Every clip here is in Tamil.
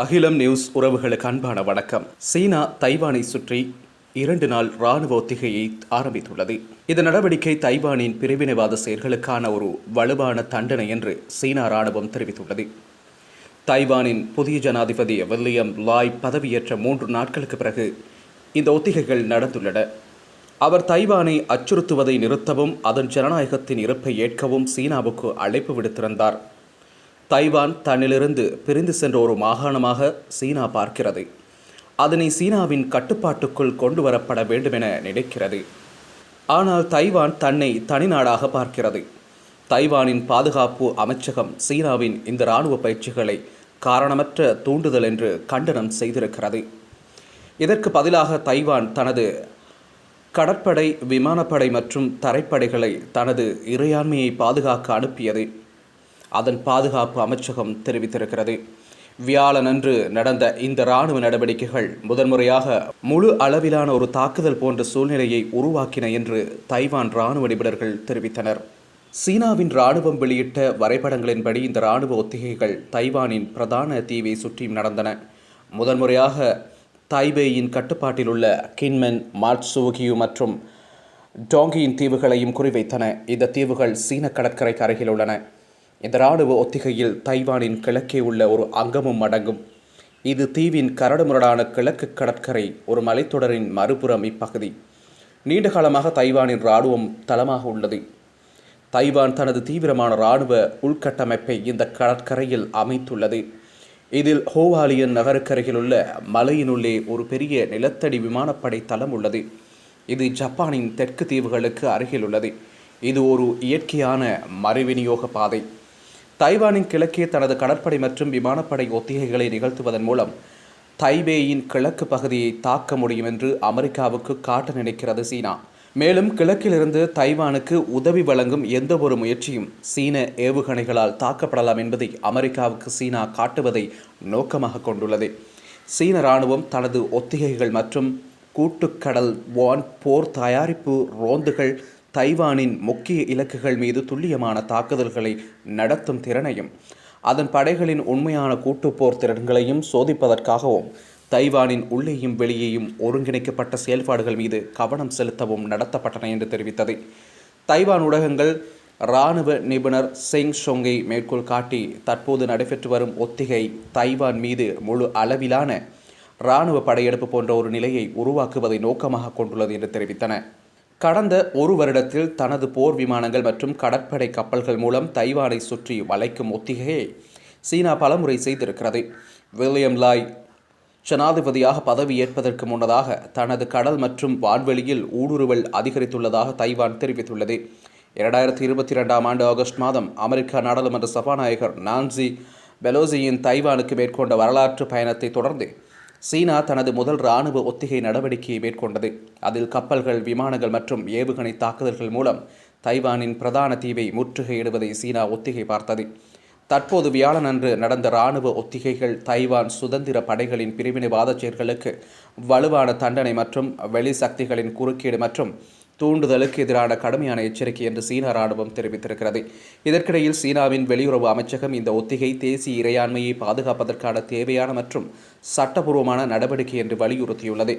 அகிலம் நியூஸ் உறவுகளுக்கு அன்பான வணக்கம். சீனா தைவானை சுற்றி இரண்டு நாள் ராணுவ ஒத்திகையை ஆரம்பித்துள்ளது. இந்த நடவடிக்கை தைவானின் பிரிவினைவாத செயல்களுக்கான ஒரு வலுவான தண்டனை என்று சீனா ராணுவம் தெரிவித்துள்ளது. தைவானின் புதிய ஜனாதிபதி வில்லியம் லாய் பதவியேற்ற மூன்று நாட்களுக்கு பிறகு இந்த ஒத்திகைகள் நடந்துள்ளன. அவர் தைவானை அச்சுறுத்துவதை நிறுத்தவும் அதன் ஜனநாயகத்தின் இருப்பை ஏற்கவும் சீனாவுக்கு அழைப்பு விடுத்திருந்தார். தைவான் தன்னிலிருந்து பிரிந்து சென்ற ஒரு மாகாணமாக சீனா பார்க்கிறது. அதனை சீனாவின் கட்டுப்பாட்டுக்குள் கொண்டு வரப்பட வேண்டுமென நினைக்கிறது. ஆனால் தைவான் தன்னை தனிநாடாக பார்க்கிறது. தைவானின் பாதுகாப்பு அமைச்சகம் சீனாவின் இந்த இராணுவ பயிற்சிகளை காரணமற்ற தூண்டுதல் என்று கண்டனம் செய்திருக்கிறது. இதற்கு பதிலாக தைவான் தனது கடற்படை விமானப்படை மற்றும் தரைப்படைகளை தனது இறையாண்மையை பாதுகாக்க அனுப்பியது. அதன் பாதுகாப்பு அமைச்சகம் தெரிவித்திருக்கிறது. வியாழனன்று நடந்த இந்த இராணுவ நடவடிக்கைகள் முதன்முறையாக முழு அளவிலான ஒரு தாக்குதல் போன்ற சூழ்நிலையை உருவாக்கின என்று தைவான் இராணுவ நிபுணர்கள் தெரிவித்தனர். சீனாவின் இராணுவம் வெளியிட்ட வரைபடங்களின்படி இந்த இராணுவ ஒத்திகைகள் தைவானின் பிரதான தீவை சுற்றியும் நடந்தன. முதன்முறையாக தைபேயின் கட்டுப்பாட்டில் உள்ள கின்மென் மாட்சூகியு மற்றும் டோங்கியின் தீவுகளையும் குறிவைத்தன. இந்த தீவுகள் சீன கடற்கரைக்கு அருகில் உள்ளன. இந்த இராணுவ ஒத்திகையில் தைவானின் கிழக்கே உள்ள ஒரு அங்கமும் அடங்கும். இது தீவின் கரடுமுரடான கிழக்கு கடற்கரை ஒரு மலைத்தொடரின் மறுபுறம் இப்பகுதி. நீண்ட காலமாக தைவானின் இராணுவம் தளமாக உள்ளது. தைவான் தனது தீவிரமான இராணுவ உள்கட்டமைப்பை இந்த கடற்கரையில் அமைத்துள்ளது. இதில் ஹோவாலியன் நகருக்கருகில் உள்ள மலையினுள்ளே ஒரு பெரிய நிலத்தடி விமானப்படை தளம் உள்ளது. இது ஜப்பானின் தெற்கு தீவுகளுக்கு அருகில் உள்ளது. இது ஒரு இயற்கையான மறுவிநியோக பாதை. தைவானின் கிழக்கே தனது கடற்படை மற்றும் விமானப்படை ஒத்திகைகளை நிகழ்த்துவதன் மூலம் தைபேயின் கிழக்கு பகுதியை தாக்க முடியும் என்று அமெரிக்காவுக்கு காட்ட நினைக்கிறது சீனா. மேலும் கிழக்கிலிருந்து தைவானுக்கு உதவி வழங்கும் எந்த ஒரு முயற்சியும் சீன ஏவுகணைகளால் தாக்கப்படலாம் என்பதை அமெரிக்காவுக்கு சீனா காட்டுவதை நோக்கமாக கொண்டுள்ளது. சீன இராணுவம் தனது ஒத்திகைகள் மற்றும் கூட்டுக்கடல் வான் போர் தயாரிப்பு ரோந்துகள் தைவானின் முக்கிய இலக்குகள் மீது துல்லியமான தாக்குதல்களை நடத்தும் திறனையும் அதன் படைகளின் உண்மையான கூட்டுப்போர் திறன்களையும் சோதிப்பதற்காகவும் தைவானின் உள்ளேயும் வெளியேயும் ஒருங்கிணைக்கப்பட்ட செயல்பாடுகள் மீது கவனம் செலுத்தவும் நடத்தப்பட்டன என்று தெரிவித்தது. தைவான் ஊடகங்கள் இராணுவ நிபுணர் செங் ஷொங்கை மேற்கோள் காட்டி தற்போது நடைபெற்று வரும் ஒத்திகை தைவான் மீது முழு அளவிலான இராணுவ படையெடுப்பு போன்ற ஒரு நிலையை உருவாக்குவதை நோக்கமாக கொண்டுள்ளது என்று தெரிவித்தன. கடந்த ஒரு வருடத்தில் தனது போர் விமானங்கள் மற்றும் கடற்படை கப்பல்கள் மூலம் தைவானை சுற்றி வளைக்கும் ஒத்திகையை சீனா பலமுறை செய்திருக்கிறது. வில்லியம் லாய் ஜனாதிபதியாக பதவியேற்பதற்கு முன்னதாக தனது கடல் மற்றும் வான்வெளியில் ஊடுருவல் அதிகரித்துள்ளதாக தைவான் தெரிவித்துள்ளது. இரண்டாயிரத்தி இருபத்தி ரெண்டாம் ஆண்டு ஆகஸ்ட் மாதம் அமெரிக்கா நாடாளுமன்ற சபாநாயகர் நான்சி பெலோசியின் தைவானுக்கு மேற்கொண்ட வரலாற்று பயணத்தை தொடர்ந்து சீனா தனது முதல் இராணுவ ஒத்திகை நடவடிக்கையை மேற்கொண்டது. அதில் கப்பல்கள் விமானங்கள் மற்றும் ஏவுகணை தாக்குதல்கள் மூலம் தைவானின் பிரதான தீவை முற்றுகையிடுவதை சீனா ஒத்திகை பார்த்தது. தற்போது வியாழன் அன்று நடந்த இராணுவ ஒத்திகைகள் தைவான் சுதந்திர படைகளின் பிரிவினைவாத செயல்களுக்கு வலுவான தண்டனை மற்றும் வெளி சக்திகளின் குறுக்கீடு மற்றும் தூண்டுதலுக்கு எதிரான கடுமையான எச்சரிக்கை என்று சீனா ராணுவம் தெரிவித்திருக்கிறது. இதற்கிடையில் சீனாவின் வெளியுறவு அமைச்சகம் இந்த ஒத்திகை தேசிய இறையாண்மையை பாதுகாப்பதற்கான தேவையான மற்றும் சட்டபூர்வமான நடவடிக்கை என்று வலியுறுத்தியுள்ளது.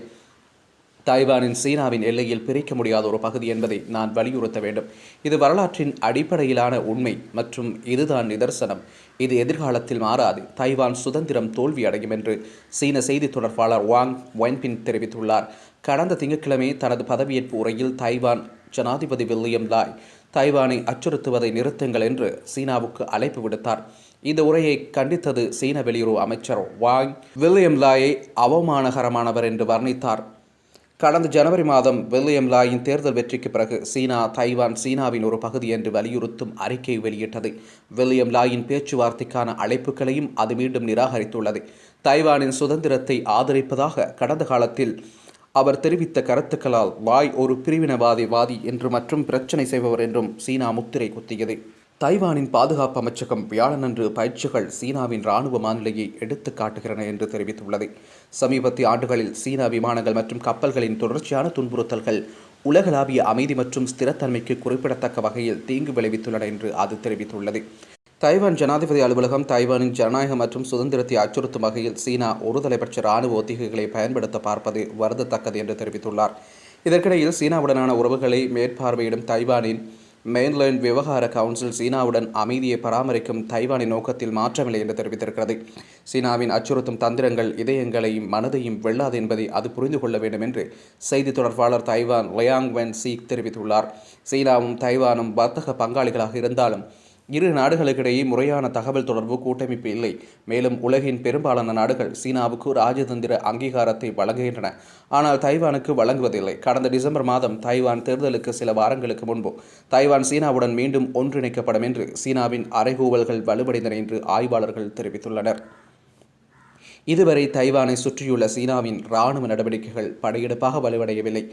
தைவானின் சீனாவின் எல்லையில் பிரிக்க முடியாத ஒரு பகுதி என்பதை நான் வலியுறுத்த வேண்டும். இது வரலாற்றின் அடிப்படையிலான உண்மை மற்றும் இதுதான் நிதர்சனம். இது எதிர்காலத்தில் மாறாது. தைவான் சுதந்திரம் தோல்வியடையும் என்று சீன செய்தி தொடர்பாளர் வாங் ஒன்பின் தெரிவித்துள்ளார். கடந்த திங்கட்கிழமை தனது பதவியேற்பு உரையில் தைவான் ஜனாதிபதி வில்லியம் லாய் தைவானை அச்சுறுத்துவதை நிறுத்துங்கள் என்று சீனாவுக்கு அழைப்பு விடுத்தார். இந்த உரையை கண்டித்தது சீன வெளியுறவு அமைச்சர் வாங். வில்லியம் லாயை அவமானகரமானவர் என்று வர்ணித்தார். கடந்த ஜனவரி மாதம் வில்லியம் லாயின் தேர்தல் வெற்றிக்கு பிறகு சீனா தைவான் சீனாவின் ஒரு பகுதி என்று வலியுறுத்தும் அறிக்கை வெளியிட்டது. வில்லியம் லாயின் பேச்சுவார்த்தைக்கான அழைப்புகளையும் அது மீண்டும் நிராகரித்துள்ளது. தைவானின் சுதந்திரத்தை ஆதரிப்பதாக கடந்த காலத்தில் அவர் தெரிவித்த கருத்துக்களால் வாய் ஒரு பிரிவினவாதி வாதி என்று மற்றும் பிரச்சனை செய்பவர் என்றும் சீனா முத்திரை குத்தியது. தைவானின் பாதுகாப்பு அமைச்சகம் வியாழனன்று பயிற்சிகள் சீனாவின் இராணுவ மாநிலையை எடுத்து காட்டுகிறன என்று தெரிவித்துள்ளது. சமீபத்திய ஆண்டுகளில் சீனா விமானங்கள் மற்றும் கப்பல்களின் தொடர்ச்சியான துன்புறுத்தல்கள் உலகளாவிய அமைதி மற்றும் ஸ்திரத்தன்மைக்கு குறிப்பிடத்தக்க வகையில் தீங்கு விளைவித்துள்ளன என்று அது தெரிவித்துள்ளது. தைவான் ஜனாதிபதி அலுவலகம் தைவானின் ஜனநாயகம் மற்றும் சுதந்திரத்தை அச்சுறுத்தும் வகையில் சீனா ஒருதலைபட்ச இராணுவ ஒத்திகைகளை பயன்படுத்த பார்ப்பது வருந்தத்தக்கது என்று தெரிவித்துள்ளார். இதற்கிடையில் சீனாவுடனான உறவுகளை மேற்பார்வையிடும் தைவானின் மெயின்லேண்ட் விவகார கவுன்சில் சீனாவுடன் அமைதியை பராமரிக்கும் தைவானின் நோக்கத்தில் மாற்றமில்லை என்று தெரிவித்திருக்கிறது. சீனாவின் அச்சுறுத்தும் தந்திரங்கள் இதயங்களையும் மனதையும் வெல்லாது என்பதை அது புரிந்து கொள்ள வேண்டும் என்று செய்தி தொடர்பாளர் தைவான் லயாங் வென் சீக் தெரிவித்துள்ளார். சீனாவும் தைவானும் வர்த்தக பங்காளிகளாக இருந்தாலும் இரு நாடுகளுக்கிடையே முறையான தகவல் தொடர்பு கூட்டமைப்பு இல்லை. மேலும் உலகின் பெரும்பாலான நாடுகள் சீனாவுக்கு ராஜதந்திர அங்கீகாரத்தை வழங்குகின்றன. ஆனால் தைவானுக்கு வழங்குவதில்லை. கடந்த டிசம்பர் மாதம் தைவான் தேர்தலுக்கு சில வாரங்களுக்கு முன்பு தைவான் சீனாவுடன் மீண்டும் ஒன்றிணைக்கப்படும் என்று சீனாவின் அறைகூவல்கள் வலுவடைந்தன என்று ஆய்வாளர்கள் தெரிவித்துள்ளனர். இதுவரை தைவானை சுற்றியுள்ள சீனாவின் இராணுவ நடவடிக்கைகள் படையெடுப்பாக வலுவடையவில்லை.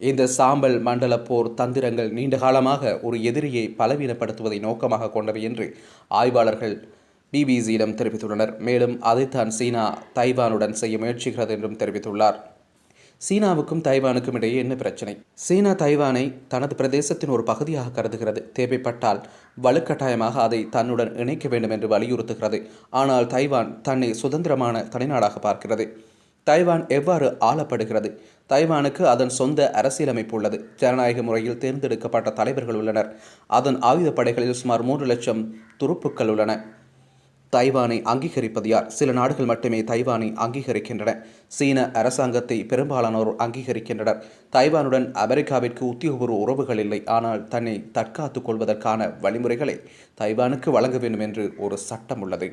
இந்த சாம்பல் மண்டல போர் தந்திரங்கள் நீண்ட காலமாக ஒரு எதிரியை பலவீனப்படுத்துவதை நோக்கமாக கொண்டவை என்று ஆய்வாளர்கள் பிபிசியிடம் தெரிவித்துள்ளனர். மேலும் அதைத்தான் சீனா தைவானுடன் செய்ய முயற்சிக்கிறது என்றும் தெரிவித்துள்ளார். சீனாவுக்கும் தைவானுக்கும் இடையே என்ன பிரச்சனை? சீனா தைவானை தனது பிரதேசத்தின் ஒரு பகுதியாக கருதுகிறது. தேவைப்பட்டால் வலுக்கட்டாயமாக அதை தன்னுடன் இணைக்க வேண்டும் என்று வலியுறுத்துகிறது. ஆனால் தைவான் தன்னை சுதந்திரமான தனிநாடாக பார்க்கிறது. தைவான் எவ்வாறு ஆளப்படுகிறது? தைவானுக்கு அதன் சொந்த அரசியலமைப்பு உள்ளது. ஜனநாயக முறையில் தேர்ந்தெடுக்கப்பட்ட தலைவர்கள் உள்ளனர். அதன் ஆயுதப்படைகளில் சுமார் மூன்று லட்சம் துருப்புக்கள் உள்ளன. தைவானை அங்கீகரிப்பது யார்? சில நாடுகள் மட்டுமே தைவானை அங்கீகரிக்கின்றன. சீன அரசாங்கத்தை பெரும்பாலானோர் அங்கீகரிக்கின்றனர். தைவானுடன் அமெரிக்காவிற்கு உத்தியோகபூர்வ உறவுகள் இல்லை. ஆனால் தன்னை தற்காத்துக் கொள்வதற்கான வழிமுறைகளை தைவானுக்கு வழங்க வேண்டும் என்று ஒரு சட்டம் உள்ளது.